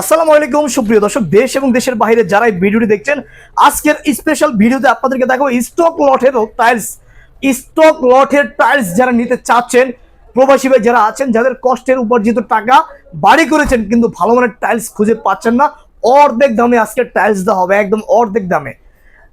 আসসালামু আলাইকুম, সুপ্রিয় দর্শক, দেশ এবং দেশের বাইরে যারা এই ভিডিওটি দেখছেন, আজকের স্পেশাল ভিডিওতে আপনাদেরকে দেখাবো স্টক লটের টাইলস স্টক লটের টাইলস যারা নিতে চাচ্ছেন, প্রবাসী ভাই যারা আছেন, যাদের কষ্টের উপার্জিত টাকা বাড়ি করেছেন, কিন্তু ভালো মানের টাইলস খুঁজে পাচ্ছেন না, অর্ধেক দামে আজকে টাইলস দেওয়া হবে, একদম অর্ধেক দামে।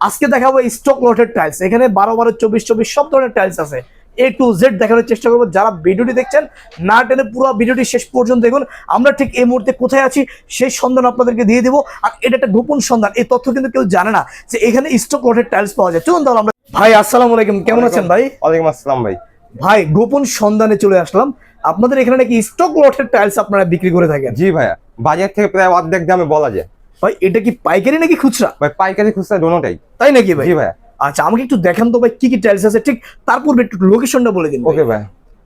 আজকে দেখাবো স্টক লটের টাইলস এখানে বারো বারো, চব্বিশ চব্বিশ সব ধরনের টাইলস আছে। এ টু জেড দেখানোর চেষ্টা করব। যারা ভিডিওটি দেখছেন না টেনে পুরো ভিডিওটি শেষ পর্যন্ত দেখুন। আমরা ঠিক এই মুহূর্তে কোথায় আছি সেই সন্ধান আপনাদেরকে দিয়ে দিব। আর এটা একটা গোপন সন্ধান এই তথ্য কিন্তু কেউ জানে না যে এখানে স্টক লটের টাইলস পাওয়া যায়। চলুন তাহলে আমরা ভাই আসসালামু আলাইকুম। কেমন আছেন ভাই? ওয়ালাইকুম আসসালাম ভাই। ভাই গোপন সন্ধানে চলে আসলাম। আপনাদের এখানে নাকি স্টক লটের টাইলস আপনারা বিক্রি করে থাকেন? জি ভাইয়া বাজার থেকে প্রায় অর্ধেক দামে বলা যায়। ভাই এটা কি পাইকারি নাকি খুচরা? ভাই পাইকারি খুচরা দোনোটাই তাই নাকি ভাই? জি ভাইয়া আচ্ছা আমাকে একটু দেখান তো ভাই কি কি টাইলস আছে? ঠিক তারপর একটু লোকেশনটা বলে দিন ওকে ভাই।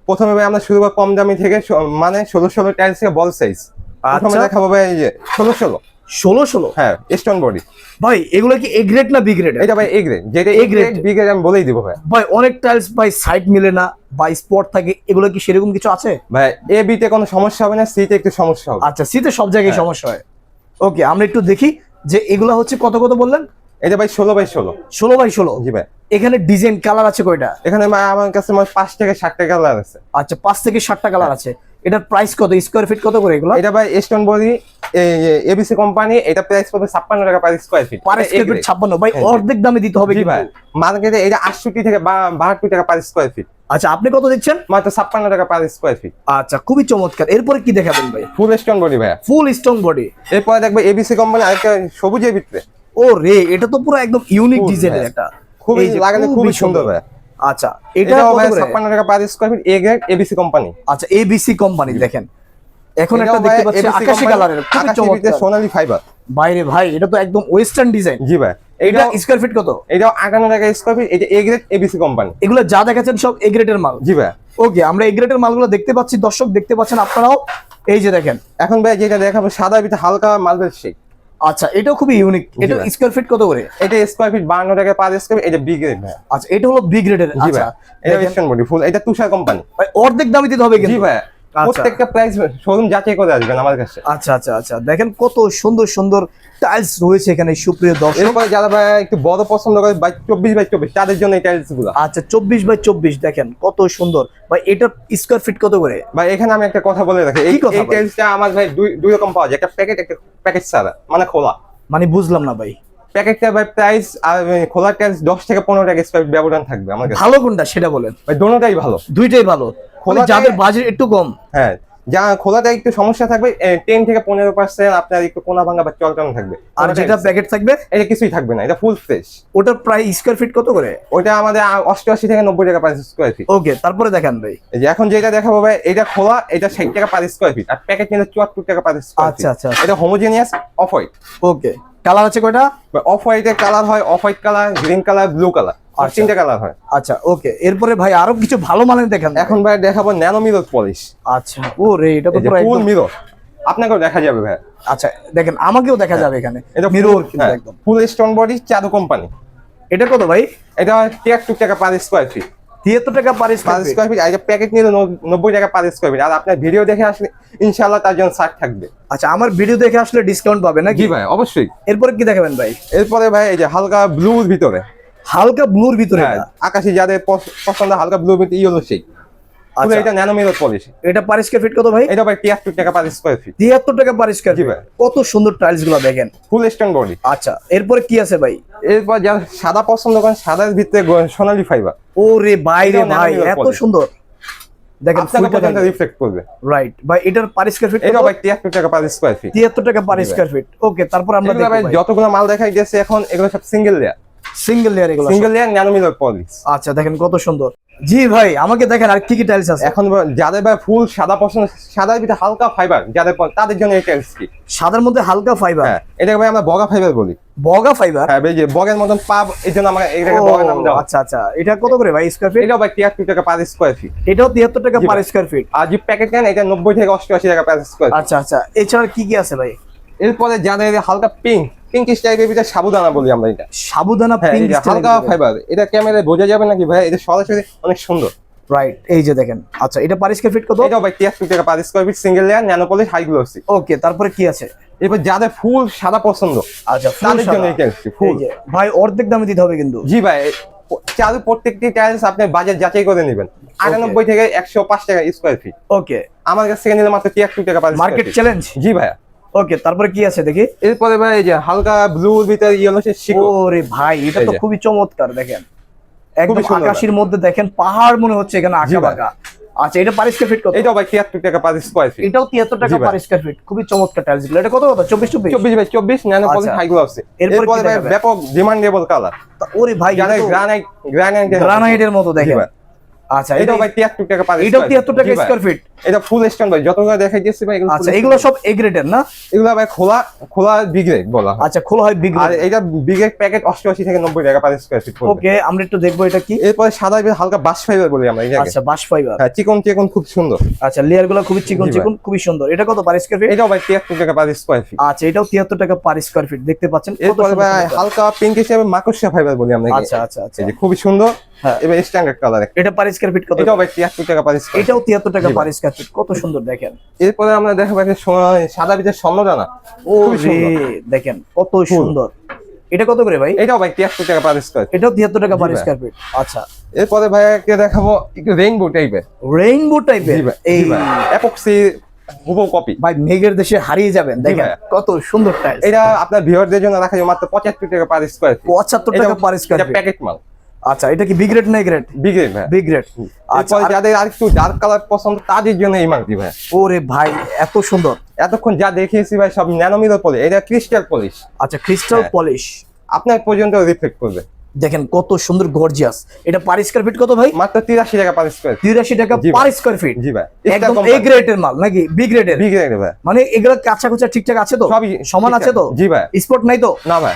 প্রথমে ভাই আমরা শুরু করব কম দামি থেকে মানে ষোলো ষোলো টাইলস থেকে বল সাইজ প্রথমে আচ্ছা। দেখাবো ভাই এই যে ষোলো ষোলো। ষোলো ষোলো? হ্যাঁ স্টোন বডি ভাই এগুলো কি এ গ্রেড না বি গ্রেড এটা ভাই এ গ্রেড যেটা এ গ্রেড। বি গ্রেড আমি বলেই দিব ভাই। ভাই অনেক টাইলস ভাই সাইড মিলে না বা স্পট থাকে এগুলো কি সেরকম কিছু আছে? ভাই এ বিতে কোনো সমস্যা হবে না সিতে একটু সমস্যা হবে। আচ্ছা সিতে সব জায়গায় হ্যাঁ। সমস্যা হয়। ওকে আমরা একটু দেখি যে এগুলো হচ্ছে কত কত বললেন? এটা ভাই ষোলো বাই ষোলো। ষোলো বাই ষোলো? জি ভাই। এখানে ডিজাইন কালার আছে কয়টা? এখানে আমার কাছে পাঁচ থেকে টাকা কালার আছে। আচ্ছা পাঁচ থেকে ষাটটা কালার আছে। এটার প্রাইস কত? স্কোয়ার ফিট কত করে এগুলো? এটা ভাই স্টোন বডি এবিসি কোম্পানি এটা প্রাইস পড়বে ছাপ্পান্ন টাকা per square feet per square feet ছাপ্পান্ন। ভাই। অর্ধেক দামে দিতে হবে কিন্তু। ভাই মার্কেটে এটা আটষট্টি থেকে বা- বাহাত্তর টাকা পার স্কোয়ার ফিট আচ্ছা আপনি কত দিচ্ছেন? মাত্র ছাপ্পান্ন টাকা পার স্কোয়ার ফিট আচ্ছা খুবই চমৎকার। এরপরে কি দেখাবেন ভাই? ফুল স্টোন বডি ভাইয়া। ফুল স্টোন বডি এরপরে দেখবে এবিসি কোম্পানি আরেকটা সবুজের ভিতরে। ও রে এটা তো পুরো একদম ইউনিক ডিজাইনের। একটা। খুবই লাগানো খুবই সুন্দর। ভাইয়া আচ্ছা এটা কত ভাই করে? ছাপ্পান্ন টাকা per square feet A grade ABC company আচ্ছা এবিসি কোম্পানি দেখেন। এখন একটা দেখতে পাচ্ছি আকাশি কালারের খুবই চমৎকার। সোনালী ফাইবার বাইরে ভাই এটা তো একদম ওয়েস্টার্ন ডিজাইন জি ভাই। এটা এটা স্কয়ার ফিট কত? এটাও আটান্ন টাকা স্কোয়ার ফিট এটা এ গ্রেড এবিসি কোম্পানি এগুলো যা দেখাচ্ছেন সব এ গ্রেডের মাল। জি ভাই। ওকে আমরা এ গ্রেডের মালগুলো দেখতে পাচ্ছি দর্শক দেখতে পাচ্ছেন আপনারাও। এই যে দেখেন। এখন ভাই যেটা দেখাবো সাদা ভিতরে হালকা মার্বেল শেক আচ্ছা এটা খুবই ইউনিক এটা ভাই। স্কয়ার ফিট কত করে? এটা স্কোয়ার ফিট বান্ন টাকা পার স্কয়ার এটা বি গ্রেড ভাই আচ্ছা এটা হলো বি গ্রেডের আচ্ছা। এটা দেখেন, বডি ফুল এটা তুষার কোম্পানি ভাই অর্ধেক দামে দিতে হবে জি কিন্তু। ভাই আচ্ছা। প্রত্যেকটা প্রাইস শোরুম যাচাই করে আসবেন আমার কাছে। আচ্ছা আচ্ছা আচ্ছা। দেখেন কত সুন্দর সুন্দর টাইলস রয়েছে এখানে সুপ্রিয় দর্শক। এরপরে যারা ভাই একটু বড় পছন্দ করে বাই চব্বিশ বাই চব্বিশ তাদের জন্য এই টাইলসগুলো। আচ্ছা চব্বিশ বাই চব্বিশ দেখেন কত সুন্দর। ভাই এটার স্কয়ার ফিট কত করে? ভাই এখানে আমি একটা কথা বলে রাখি। এই? টাইলসটা আমার ভাই দুই দুই রকম পাওয়া যায়। একটা প্যাকেট একটা প্যাকেট ছাড়া মানে খোলা। মানে বুঝলাম না ভাই। প্যাকেটটা ভাই প্রাইস আর ওই খোলা টাইলস দশ থেকে পনেরো টাকা ব্যবধান থাকবে আমার ভালো কোনটা সেটা বলেন। ভাই দোনোটাই ভালো। দুইটাই ভালো। যাদের বাজেট একটু কম। হ্যাঁ যা খোলাটা একটু সমস্যা থাকবে টেন থেকে পনেরো পার্সেন্ট আপনার একটু কোনা ভাঙা বা চলটানো থাকবে। আর যেটা প্যাকেট থাকবে? এটা কিছুই থাকবে না এটা ফুল ফ্রেশ ওটার প্রায় স্কয়ার ফিট কত করে? ওইটা আমাদের অষ্টআশি থেকে নব্বই টাকা পার স্কোয়ার ফিট ওকে তারপরে দেখান ভাই। এই যে এখন যেটা দেখাবো ভাই এটা খোলা এটা ষাট টাকা পার স্কোয়ার ফিট আর প্যাকেট নিলে চুয়াত্তর টাকা পার স্কোয়ার আচ্ছা, আচ্ছা। এটা homogeneous off white okay colour আছে কয়টা? অফ হোয়াইটের কালার হয় off white colour green colour blue colour আচ্ছা। তিনটা কালার হয়। আচ্ছা ওকে। এরপরে ভাই আরও কিছু ভালো মানের দেখান। এখন ভাই দেখাবো ন্যানো মিরর পলিশ আচ্ছা ও রে এটা তো পুরো ফুল মিরর আপনাকেও দেখা যাবে ভাই। আচ্ছা দেখেন আমাকেও দেখা যাবে এখানে। এটা মিরর কিন্তু একদম। ফুল স্টোন বডি চাদু কোম্পানি এটা কত ভাই? এটা তিয়াত্তর টাকা পার স্কোয়ার ফিট তিয়াত্তর টাকা per per square feet square feet আর প্যাকেট নিলে ন- নব্বই টাকা পার স্কোয়ার ফিট আর আপনার ভিডিও দেখে আসলে ইনশাল্লাহ তার জন্য ছাড় থাকবে। আচ্ছা আমার ভিডিও দেখে আসলে ডিসকাউন্ট পাবে নাকি? জি ভাই অবশ্যই। এরপরে কি দেখাবেন ভাই? এরপরে ভাই এই যে হালকা ব্লুর ভিতরে। হালকা ব্লুর ভিতরে হ্যাঁ। আকাশি যাদের পছন্দ হালকা ব্লু ভিতরে ইয়েলো সেই আচ্ছা। এটা ন্যানো মিরর পলিশ এটা পার স্কয়ার ফিট কত ভাই? এটা ভাই টাকা পার স্কোয়ার ফিট তিয়াত্তর টাকা পার স্কয়ার ফিট কত সুন্দর টাইলসগুলো দেখেন। ফুল বডি আচ্ছা এরপরে কি আছে ভাই? এরপর যারা সাদা পছন্দ করেন সাদার ভিতরে সোনালী ফাইবার ও রে ভাই রে ভাই এত সুন্দর। দেখেন রিফ্লেক্ট করবে। রাইট ভাই এটার পার স্কয়ার ফিট এটা ভাই টাকা পার স্কোয়ার ফিট তিয়াত্তর টাকা পার স্কয়ার ফিট ওকে তারপর আমরা যতগুলো মাল দেখাই গেছে এখন এগুলো সব সিঙ্গেল লেয়ার সিঙ্গেল লেয়ার এগুলো single layer nano mirror polish আচ্ছা দেখেন কত সুন্দর। জি ভাই আমাকে দেখেন আর কি কি টাইলস আছে। এখন যাদের ভাই ফুল সাদা পছন্দ সাদার ভিতরে হালকা ফাইবার যাদের তাদের জন্য এই টাইলস কি? সাদার মধ্যে হালকা ফাইবার হ্যাঁ এটাকে ভাই আমরা বগা ফাইবার বলি। বগা ফাইবার হ্যাঁ যে বগের মতন পাব এই জন্য আমরা এটাকে বগা নাম দেওয়া। আচ্ছা আচ্ছা। এটা কত করে ভাই স্কয়ার ফিট এটাও ভাই তিয়াত্তর টাকা পার স্কোয়ার ফিট এটাও তিয়াত্তর টাকা জি পার স্কয়ার ফিট আর যে প্যাকেট নেন এটা নব্বই থেকে অষ্টআশি টাকা পার স্কোয়ার আচ্ছা আচ্ছা। এছাড়া কি কি আছে ভাই? এরপরে যাদের হালকা পিঙ্ক পিঙ্কিশ টাইপের ভিতরে সাবুদানা বলি আমরা এটা। সাবুদানা হ্যাঁ হালকা ফাইবার এটা ক্যামেরায় বোঝা যাবে নাকি ভাই? এটা সরাসরি অনেক সুন্দর। রাইট এই যে দেখেন। আচ্ছা এটা পার স্কয়ার ফিট কত? এটাও ভাই তিয়াত্তর টাকা per square feet single layer nano polish high glossy okay তারপরে কি আছে? এরপর যাদের ফুল সাদা পছন্দ আচ্ছা তাদের জন্য। এই ফুল ভাই অর্ধেক দামে দিতে হবে কিন্তু। জি ভাই চালু প্রত্যেকটি টাইলস আপনি বাজার যাচাই করে নেবেন। আটানব্বই থেকে একশো পাঁচ টাকা স্কোয়ার ফিট ওকে আমার কাছ থেকে নিলে মাত্র তিয়াত্তর টাকা মার্কেট চ্যালেঞ্জ জি ভাইয়া। ওকে তারপরে কি আছে দেখি? এরপরে ভাই এই যে হালকা ব্লুর ভিতরে ইয়েলো সে শিকো ওরে ভাই এটা তো খুবই চমৎকার দেখেন। একদম আকাশের মধ্যে দেখেন পাহাড় মনে হচ্ছে এখানে আঁকা বাঁকা। আচ্ছা এটা পার স্কয়ার ফিট কত? এটাও ভাই তিয়াত্তর টাকা পার স্কোয়ার ফিট এটাও তিয়াত্তর টাকা জি পার স্কয়ার ফিট খুবই চমৎকার টাইলসগুলো। এটা কত কত চব্বিশ চব্বিশ? চব্বিশ বাই চব্বিশ ন্যানোপলিশ আচ্ছা। হাই এরপরে কি এরপরে ভাই ব্যাপক ডিমান্ডেবল কালার ওরে ভাই গ্রানাইট গ্রানাইট গ্রানাইটের মতো। দেখেন। ভাই। আচ্ছা এটাও এটা ভাই তিয়াত্তর টাকা পার এটাও তিয়াত্তর টাকা স্কয়ার ফিট এটা ফুল স্টোন ভাই যতগুলো দেখাই দিয়েছি ভাই এগুলো আচ্ছা এগুলো সব এ গ্রেডের না? এগুলো ভাই খোলা খোলা বলা আচ্ছা খোলা হয় বিগ আর এটা বিগের প্যাকেট অষ্টআশি থেকে নব্বই টাকা পার স্কোয়ার ফিট ওকে আমরা একটু দেখব এটা কি? এরপরে সাদা হালকা বাস ফাইবার বলি আমরা এটাকে আচ্ছা বাস ফাইবার হ্যাঁ চিকন চিকন খুব সুন্দর। আচ্ছা লেয়ারগুলো খুবই চিকন চিকন খুবই সুন্দর। এটা কত পার স্কয়ার ফিট এটাও ভাই তিয়াত্তর টাকা পার স্কোয়ার ফিট আচ্ছা এটাও তিয়াত্তর টাকা পার স্কয়ার ফিট দেখতে পাচ্ছেন কত হালকা পিঙ্ক হিসেবে মাকড়সা ফাইবার বলি আমরা আচ্ছা আচ্ছা আচ্ছা। খুবই সুন্দর হ্যাঁ। এবার স্ট্যান্ডার্ড কালার এটা পার স্কয়ার ফিট কত? এটাও ভাই তিয়াত্তর টাকা পার স্কোয়ার এটাও তিয়াত্তর টাকা জি ভাই। পার স্কয়ার ফিট কত সুন্দর দেখেন। এরপরে আমরা দেখাবো একটা সাদা বিচের স্বর্ণদানা ও দেখেন কত সুন্দর। এটা কত করে ভাই? এটাও ভাই তিয়াত্তর টাকা পার স্কোয়ার এটাও তিয়াত্তর টাকা পার। স্কয়ার ফিট আচ্ছা। এরপরে ভাই একটা দেখাবো একটু রেইনবো টাইপের রেইনবো টাইপের এই হুবো কপি ভাই মেঘের দেশে হারিয়ে যাবেন দেখেন কত সুন্দর টাইলস এটা আপনার ভিউয়ারদের জন্য রাখা যায় মাত্র পঁচাত্তর টাকা পার স্কোয়ার টাকা পার স্কয়ার ফিট প্যাকেট মাল। আচ্ছা এটা কি বি গ্রেড না গ্রেড বিগ রেট ভাই। বি গ্রেড আচ্ছা যাদের আরেকটু ডার্ক কালার পছন্দ তাদের জন্য এই মালটি ভাই। ওরে ভাই এত সুন্দর। এতক্ষণ যা দেখিয়েছি ভাই সব ন্যানোমিটার পলি এটা ক্রিস্টাল পলিশ আচ্ছা ক্রিস্টাল হ্যাঁ। পলিশ আপনার পর্যন্ত রিফ্লেক্ট করবে। দেখেন কত সুন্দর গর্জিয়াস এটা পার স্কয়ার ফিট কত ভাই? মাত্র তিরাশি টাকা পার স্কোয়ার তিরাশি টাকা জি পার স্কয়ার ফিট জি ভাই। একদম এ গ্রেডের মাল নাকি বি গ্রেডের বিগ রেট ভাই। মানে এগুলো কাঁচা কুচা ঠিকঠাক আছে তো? সবই সমান আছে তো? জি ভাই। স্পট নাই তো? না ভাই।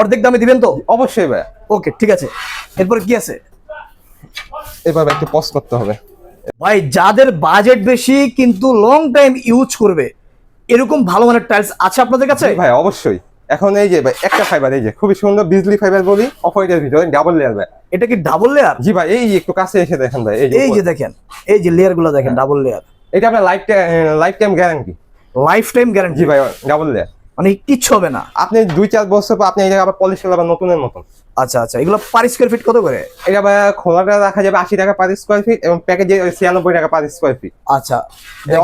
অর্ধেক দামে দিবেন তো? অবশ্যই ভাই ওকে ঠিক আছে। এরপর কি আছে? এবার ভাই একটু পজ করতে হবে। ভাই যাদের বাজেট বেশি কিন্তু লং টাইম ইউজ করবে এরকম ভালো মানের টাইলস আছে আপনাদের কাছে? ভাই অবশ্যই। এখন এই যে ভাই একটা ফাইবার এই যে খুবই সুন্দর বিজলি ফাইবার বলি অফ হোয়াইটের ভিতরে ডাবল লেয়ার ভাই। এটা কি ডাবল লেয়ার জি ভাই এই একটু কাছে এসে দেখেন ভাই এই যে এই যে দেখেন এই যে লেয়ারগুলো দেখেন ডাবল লেয়ার এটা আপনার lifetime lifetime guarantee lifetime guarantee ভাই ডাবল লেয়ার মানে কিচ্ছু হবে না। আপনি দুই চার বছর পর আপনি জায়গায় আবার পলিশ করলে আবার নতুনের মতন। আচ্ছা আচ্ছা এগুলো পার স্কয়ার ফিট কত করে? এটা ভাই খোলাটা রাখা যাবে আশি টাকা পার স্কোয়ার ফিট এবং প্যাকেজে ছিয়ানব্বই টাকা পার স্কোয়ার ফিট আচ্ছা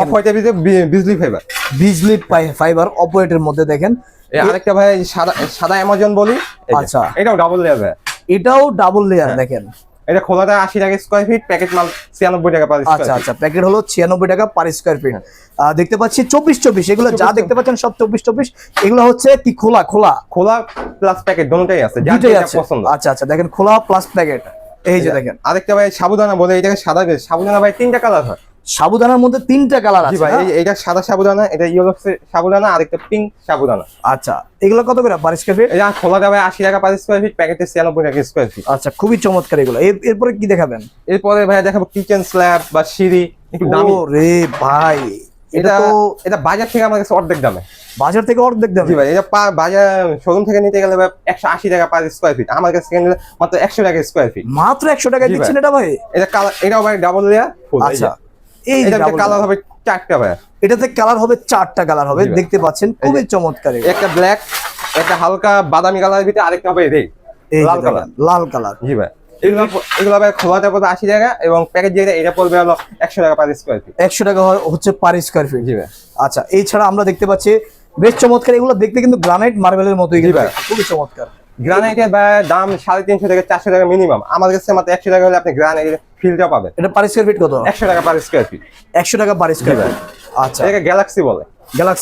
অফ হোয়াইটের ভিতরে বিজলি ফাইবার বিজলি ফাইবার অপারেটের মধ্যে দেখেন। আরেকটা ভাই সাদা সাদা অ্যামাজন বলি। আচ্ছা। এটাও ডাবল লেয়ার এটাও ডাবল লেয়ার। দেখেন। এটা খোলাটা আশি টাকা স্কোয়ার ফিট প্যাকেট মাল ছিয়ানব্বই টাকা পার আচ্ছা আচ্ছা প্যাকেট হলো ছিয়ানব্বই টাকা পার স্কোয়ার ফিট। দেখতে পাচ্ছি চব্বিশ চব্বিশ এগুলো যা দেখতে পাচ্ছেন সব চব্বিশ চব্বিশ এগুলো হচ্ছে কি খোলা খোলা? খোলা প্লাস প্যাকেট দুটোই আছে দুটোই আছে। পছন্দ। আচ্ছা আচ্ছা দেখেন খোলা প্লাস প্যাকেট এই যে দেখেন। আরেকটা ভাই সাবুদানা বলে এটাকে সাদা সাবুদানা ভাই তিনটা কালার হয়। সাবুদানার মধ্যে তিনটা কালার আছে ভাই? এই- এইটা সাদা সাবুদানা এটা ইয়েলো সাবুদানা আর একটা পিঙ্ক সাবুদানা। আচ্ছা এগুলো কত করে পার স্কোয়ার ফিট এটা খোলাটা ভাই আশি টাকা পার স্কোয়ার ফিট প্যাকেটে ছিয়ানব্বই টাকা স্কোয়ার ফিট আচ্ছা খুবই চমৎকার এগুলো। এর- এরপরে কি দেখাবেন? এরপরে ভাই দেখাবো কিচেন স্ল্যাব বা সিঁড়ি একটু দামি। ও রে ভাই এটা এটা তো এটা বাজার থেকে আমার কাছে অর্ধেক দামে। বাজার থেকে অর্ধেক জি ভাই এটা বাজার শোরুম থেকে নিতে গেলে ভাই একশো আশি টাকা পার স্কোয়ার ফিট আমার কাছে মাত্র একশো টাকা স্কোয়ার ফিট মাত্র একশো ভাই। দিচ্ছেন এটা ভাই? এটা কালার এটাও ভাই ডাবল লেয়ার আচ্ছা এই কালার হবে চারটা ভাই এটাতে কালার হবে চারটা কালার হবে দেখতে পাচ্ছেন খুবই চমৎকার একটা ব্ল্যাক একটা হালকা বাদামি কালারের ভিতরে আরেকটা হবে এই লাল কালার লাল কালার জি ভাই। এগুলো এগুলো ভাই পড়বে আশি টাকা এবং প্যাকেজ যেটা এটা পড়বে হলো একশো টাকা পার স্কোয়ার ফিট একশো টাকা হচ্ছে পার স্কোয়ার ফিট জি ভাই। আচ্ছা এই ছাড়া আমরা দেখতে পাচ্ছি বেশ চমৎকার এগুলো দেখতে কিন্তু গ্রানাইট মার্বেলের মতোই ভাই। খুবই চমৎকার। গ্রানাইটের দাম সাড়ে তিনশো থেকে চারশো টাকা মিনিমাম। আমার কাছে মাত্র একশো টাকা হলে আপনি গ্রানাইটের ফিলটা পাবেন। এটা পার স্কোয়ার ফিট কত? একশো টাকা পার স্কোয়ার ফিট একশো টাকা পার স্কোয়ার ফিট আচ্ছা। এটাকে গ্যালাক্সি বলে। গ্যালাক্সি